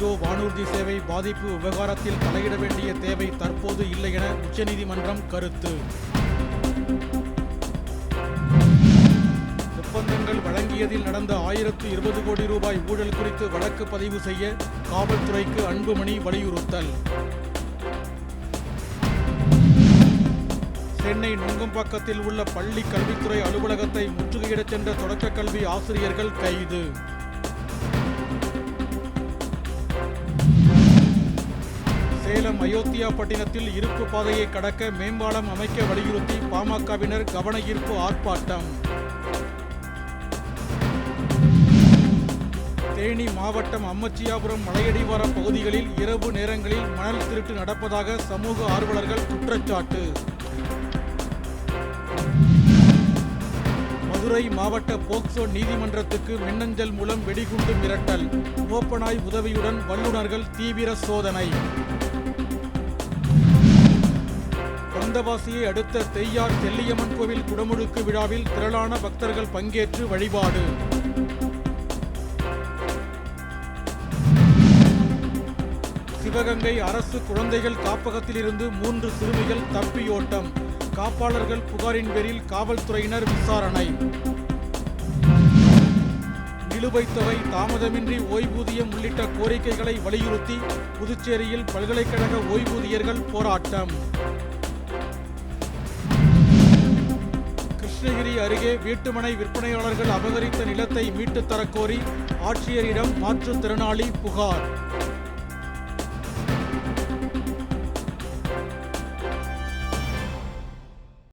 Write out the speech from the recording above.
Indigo வானூர்தி சேவை பாதிப்பு விவகாரத்தில் தலையிட வேண்டிய தேவை தற்போது இல்லை என உச்சநீதிமன்றம் கருத்து. ஒப்பந்தங்கள் வழங்கியதில் நடந்த ஆயிரத்து இருபது கோடி ரூபாய் ஊழல் குறித்து வழக்கு பதிவு செய்ய காவல்துறைக்கு அன்புமணி வலியுறுத்தல். சென்னை நுங்கம்பாக்கத்தில் உள்ள பள்ளி கல்வித்துறை அலுவலகத்தை முற்றுகையிடச் சென்ற தொடக்க கல்வி ஆசிரியர்கள் கைது. சேலம் அயோத்தியா பட்டினத்தில் இருப்பு பாதையை கடக்க மேம்பாலம் அமைக்க வலியுறுத்தி பாமகவினர் கவன ஈர்ப்பு ஆர்ப்பாட்டம். தேனி மாவட்டம் அம்மச்சியாபுரம் மலையடிவார பகுதிகளில் இரவு நேரங்களில் மணல் திருட்டு நடப்பதாக சமூக ஆர்வலர்கள் குற்றச்சாட்டு. மதுரை மாவட்ட போக்சோ நீதிமன்றத்துக்கு மின்னஞ்சல் மூலம் வெடிகுண்டு மிரட்டல். ஓப்பனாய் உதவியுடன் வல்லுநர்கள் தீவிர சோதனை. வந்தவாசியை அடுத்த தெய்யார் செல்லியம்மன் கோவில் குடமுழுக்கு விழாவில் திரளான பக்தர்கள் பங்கேற்று வழிபாடு. சிவகங்கை அரசு குழந்தைகள் காப்பகத்திலிருந்து மூன்று சிறுமிகள் தப்பியோட்டம். காப்பாளர்கள் புகாரின் பேரில் காவல்துறையினர் விசாரணை. நிலுவைத் தொகை தாமதமின்றி ஓய்வூதியம் உள்ளிட்ட கோரிக்கைகளை வலியுறுத்தி புதுச்சேரியில் பல்கலைக்கழக ஓய்வூதியர்கள் போராட்டம். கிருஷ்ணகிரி அருகே வீட்டுமனை விற்பனையாளர்கள் அபகரித்த நிலத்தை மீட்டுத் தரக்கோரி ஆட்சியரிடம் மாற்றுத்திறனாளி புகார்.